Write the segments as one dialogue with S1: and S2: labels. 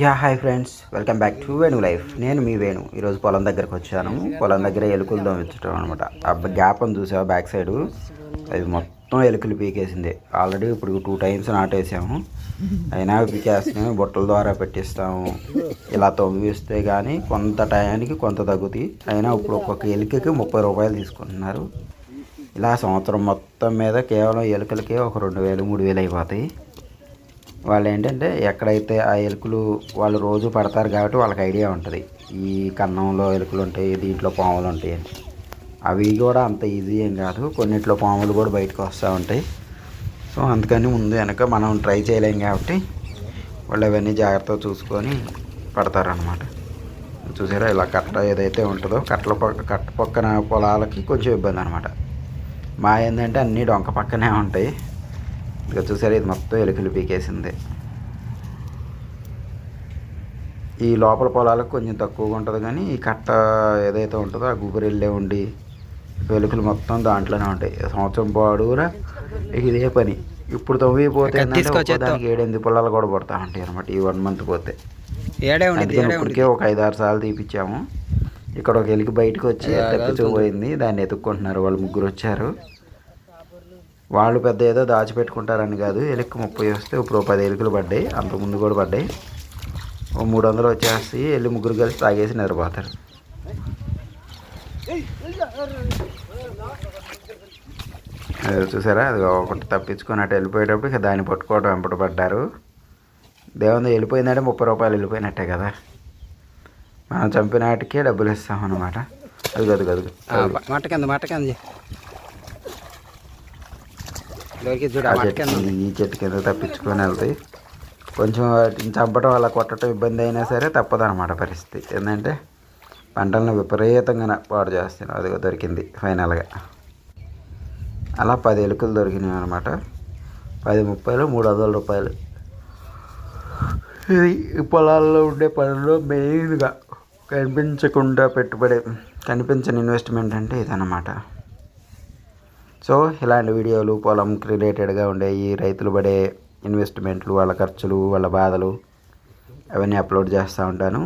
S1: Yeah hi friends. Welcome back to Venu life. నేను మీ వేణు. ఈరోజు పొలం దగ్గరకు వచ్చాను. పొలం దగ్గర ఎలుకలు దోమించడం అనమాట ఆ గ్యాప్ అని చూసావా బ్యాక్ సైడ్? అది మొత్తం ఎలుకలు పీకేసింది. ఆల్రెడీ ఇప్పుడు టూ టైమ్స్ నాటేసాము. అయినా పీకేస్తున్నాము బుట్టల ద్వారా పెట్టిస్తాము. ఇలా తొమ్మిస్తే కానీ కొంత టయానికి కొంత తగ్గుతాయి. అయినా ఇప్పుడు ఒక్కొక్క ఎలుకకి ముప్పై రూపాయలు తీసుకుంటున్నారు. ఇలా సంవత్సరం మొత్తం మీద కేవలం ఎలుకలకే ఒక రెండు వేలు మూడు వేలు అయిపోతాయి. వాళ్ళు ఏంటంటే ఎక్కడైతే ఆ ఎలుకలు వాళ్ళు రోజు పడతారు కాబట్టి వాళ్ళకి ఐడియా ఉంటుంది. ఈ కన్నంలో ఎలుకలు ఉంటాయి దీంట్లో పాములు ఉంటాయి అని. అవి కూడా అంత ఈజీ ఏం కాదు. కొన్నిట్లో పాములు కూడా బయటకు వస్తూ ఉంటాయి. సో అందుకని ముందు వెనక మనం ట్రై చేయలేం కాబట్టి వాళ్ళు అవన్నీ జాగ్రత్తగా చూసుకొని పడతారనమాట చూసారా? ఇలా కట్ట ఏదైతే ఉంటుందో కట్టల పక్క కట్ట పక్కన పొలాలకి కొంచెం ఇబ్బంది అనమాట మా ఏంటంటే అన్నీ డొంక పక్కనే ఉంటాయి. ఇక చూసారా ఇది మొత్తం ఎలుకలు పీకేసింది. ఈ లోపల పొలాలకు కొంచెం తక్కువగా ఉంటుంది కానీ ఈ కట్ట ఏదైతే ఉంటుందో ఆ గుబురెళ్ళే ఉండి ఎలుకలు మొత్తం దాంట్లోనే ఉంటాయి. సంవత్సరం పొడవురా ఇక ఇదే పని. ఇప్పుడు తొమ్మిది పోతే. దానికి ఏడెనిమిది పొలాలు కూడా పడతా ఉంటాయి అనమాట ఈ వన్ మంత్ పోతే. ఇప్పటికే ఒక ఐదు ఆరు సార్లు తీపిచ్చాము. ఇక్కడ ఒక ఎలికి బయటకు వచ్చి తప్పించుకుపోయింది దాన్ని ఎత్తుక్కుంటున్నారు వాళ్ళు ముగ్గురు వచ్చారు. వాళ్ళు పెద్ద ఏదో దాచిపెట్టుకుంటారని కాదు. ఎలుక్కి ముప్పై వస్తే ఇప్పుడు పది ఎలుకలు పడ్డాయి. అంతకుముందు కూడా పడ్డాయి. ఓ మూడు వందలు వచ్చేసి వెళ్ళి ముగ్గురు కలిసి తాగేసి నిద్రపోతారు. అది చూసారా? అది ఒకటి తప్పించుకొని అటు వెళ్ళిపోయేటప్పుడు ఇక దాన్ని పట్టుకోవడం వెంపట పడ్డారు. దేవుంది వెళ్ళిపోయిందంటే ముప్పై రూపాయలు వెళ్ళిపోయినట్టే కదా. మనం చంపినాటికే డబ్బులు ఇస్తాం అది
S2: కదు కదు మాట కింద
S1: మాట
S2: కింద,
S1: ఈ చెట్టు కింద తప్పించుకొని వెళ్తాయి కొంచెం వాటిని చంపడం వల్ల కొట్టడం ఇబ్బంది అయినా సరే తప్పదన్నమాట పరిస్థితి. ఏంటంటే పంటలను విపరీతంగా పాడు చేస్తున్నాం అది దొరికింది ఫైనల్గా. అలా పది ఎలుకలు దొరికినాయి అనమాట పది ముప్పైలు మూడు వందల రూపాయలు. ఇది ఈ పొలాల్లో ఉండే పనుల్లో మెయిన్గా కనిపించకుండా పెట్టుబడి కనిపించని ఇన్వెస్ట్మెంట్ అంటే ఇదన్నమాట. సో ఇలాంటి వీడియోలు పొలంకి రిలేటెడ్గా ఉండే ఈ రైతులు పడే ఇన్వెస్ట్మెంట్లు వాళ్ళ ఖర్చులు వాళ్ళ బాధలు అవన్నీ అప్లోడ్ చేస్తూ ఉంటాను.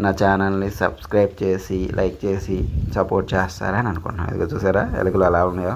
S1: నా ఛానల్ని సబ్స్క్రైబ్ చేసి లైక్ చేసి సపోర్ట్ చేస్తారని అనుకుంటున్నాను. ఇదిగో చూసారా? ఎలుకలు అలా ఉన్నాయో?